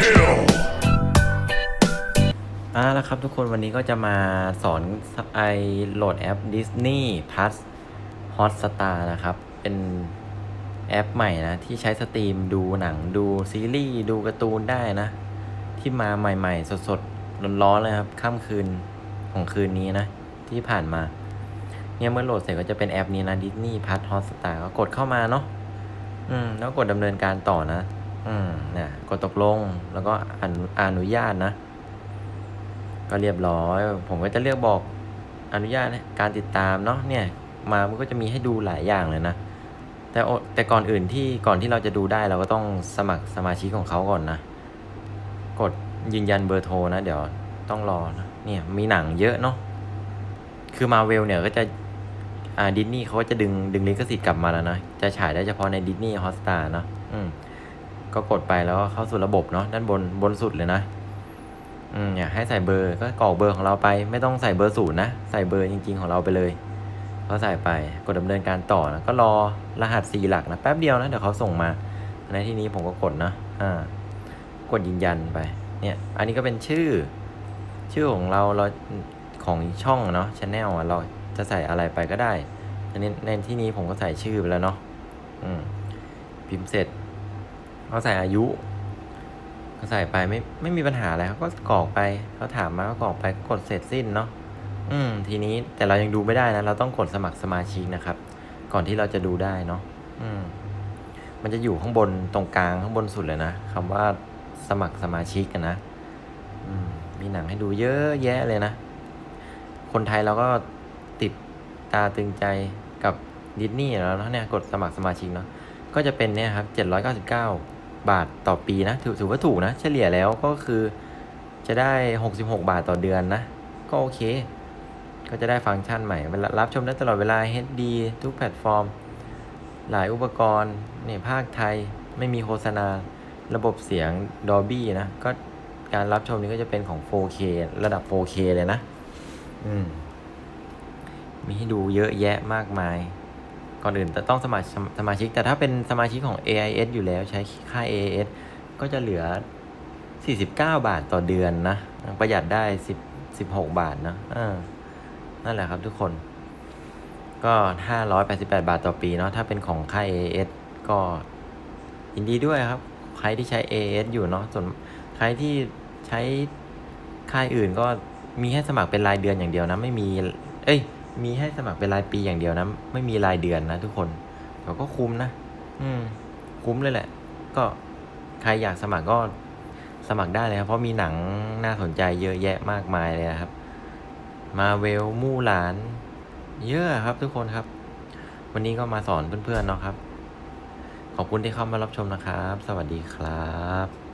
kill. อ่าแล้วครับทุกคนวันนี้ก็จะมาสอนไอโหลดแอป Disney Plus Hotstar นะครับ เป็นแอปใหม่นะ ที่ใช้สตรีมดูหนังดูซีรีส์ ดูการ์ตูนได้นะ ที่มาใหม่ๆ สดๆ ร้อนๆเลยครับค่ำคืนของคืนนี้นะ ที่ผ่านมา เนี่ยเมื่อโหลดเสร็จก็จะเป็นแอปนี้นะ Disney Plus Hotstar ก็กดเข้ามาเนาะอืมแล้วกดดำเนินการต่อนะ อืมเนี่ยกดตกลงแล้วก็อนุอนุญาตนะ ก็เรียบร้อย ผมก็จะเลือกบอกอนุญาตให้การติดตามเนาะเนี่ย มามันก็จะมีให้ดูหลายอย่างเลยนะ แต่แต่ก่อนอื่นที่ก่อนที่เราจะดูได้เราก็ต้องสมัครสมาชิกของเขาก่อนนะ กดยืนยันเบอร์โทรนะ เดี๋ยวต้องรอนะเนี่ยมีหนังเยอะเนาะคือมาเวลเนี่ยก็จะอ่าดิสนีย์เขาก็จะดึงดึงลิขสิทธิ์กลับมาแล้วนะ จะฉายได้เฉพาะในดิสนีย์ฮอสตาเนาะอืม ก็กดไปแล้วก็เข้าสู่ระบบเนาะด้านบนบนสุดเลยนะอืมอยากให้ใส่เบอร์ก็กรอกเบอร์ของเราไป ไม่ต้องใส่เบอร์ศูนย์นะใส่เบอร์จริง ๆ ของเราไปเลยก็ใส่ไปกดดำเนินการต่อนะก็รอรหัสสี่หลักนะแป๊บเดียวนะเดี๋ยวเขาส่งมาในที่นี้ผมก็กดนะอ่ากดยืนยันไป เนี่ย อันนี้ก็เป็นชื่อ ชื่อของเราเราของช่องเนาะชแนลเราจะใส่อะไรไปก็ได้อันนี้ในที่นี้ผมก็ใส่ชื่อไปแล้วเนาะอืมพิมพ์เสร็จ ก็ใส่อายุก็ใส่ไปไม่ไม่มีปัญหาอะไรเขาก็กรอกไปเขาถามมาก็กรอกไปกดเสร็จสิ้นเนาะอืม ทีนี้แต่เรายังดูไม่ได้นะเราต้องกดสมัครสมาชิกนะครับ ก่อนที่เราจะดูได้เนาะอืม มันจะอยู่ข้างบนตรงกลางข้างบนสุดเลยนะคำว่าสมัครสมาชิกกันนะอืม มีหนังให้ดูเยอะแยะเลยนะคนไทยเราก็ติดตาตึงใจกับดิสนีย์แล้วเนาะเนี่ยกดสมัครสมาชิกเนาะก็จะเป็นเนี่ยครับ 799 บาทต่อปีนะถือถือว่าถูกนะ เฉลี่ยแล้วก็คือจะได้ 66 บาทต่อเดือนนะ ก็โอเค ก็จะได้ฟังก์ชันใหม่เวลารับชมได้ตลอดเวลา HD ทุกแพลตฟอร์ม หลายอุปกรณ์เนี่ยภาคไทยไม่มีโฆษณาระบบเสียง Dolby นะ ก็การรับชมนี้ก็จะเป็นของ 4K ระดับ 4K เลยนะ อืม มีให้ดูเยอะแยะมากมาย ก่อนอื่นแต่ต้องสมัครสมาชิก แต่ถ้าเป็นสมาชิกของ AIS อยู่แล้วใช้ค่า AIS ก็จะเหลือ 49 บาทต่อเดือนนะ ประหยัดได้ 10 16 บาทนะเออนั่นแหละครับทุกคน ก็ 588 บาทต่อปีเนาะ ถ้าเป็นของค่าย AIS ก็ยินดีด้วยครับ ใครที่ใช้ AIS อยู่เนาะ ส่วนใครที่ใช้ค่ายอื่นก็มีให้สมัครเป็นรายเดือนอย่างเดียวนะ ไม่มี เอ้ย มีให้สมัครเป็นรายปีอย่างเดียวนะ ไม่มีรายเดือนนะทุกคนเขาก็คุ้มนะ อืม คุ้มเลยแหละ ก็ใครอยากสมัครก็สมัครได้เลยครับ เพราะมีหนังน่าสนใจเยอะแยะมากมายเลยนะครับ มาเวลมู่หลาน เยอะครับทุกคนครับ วันนี้ก็มาสอนเพื่อนๆเนาะครับ ขอบคุณที่เข้ามารับชมนะครับ สวัสดีครับ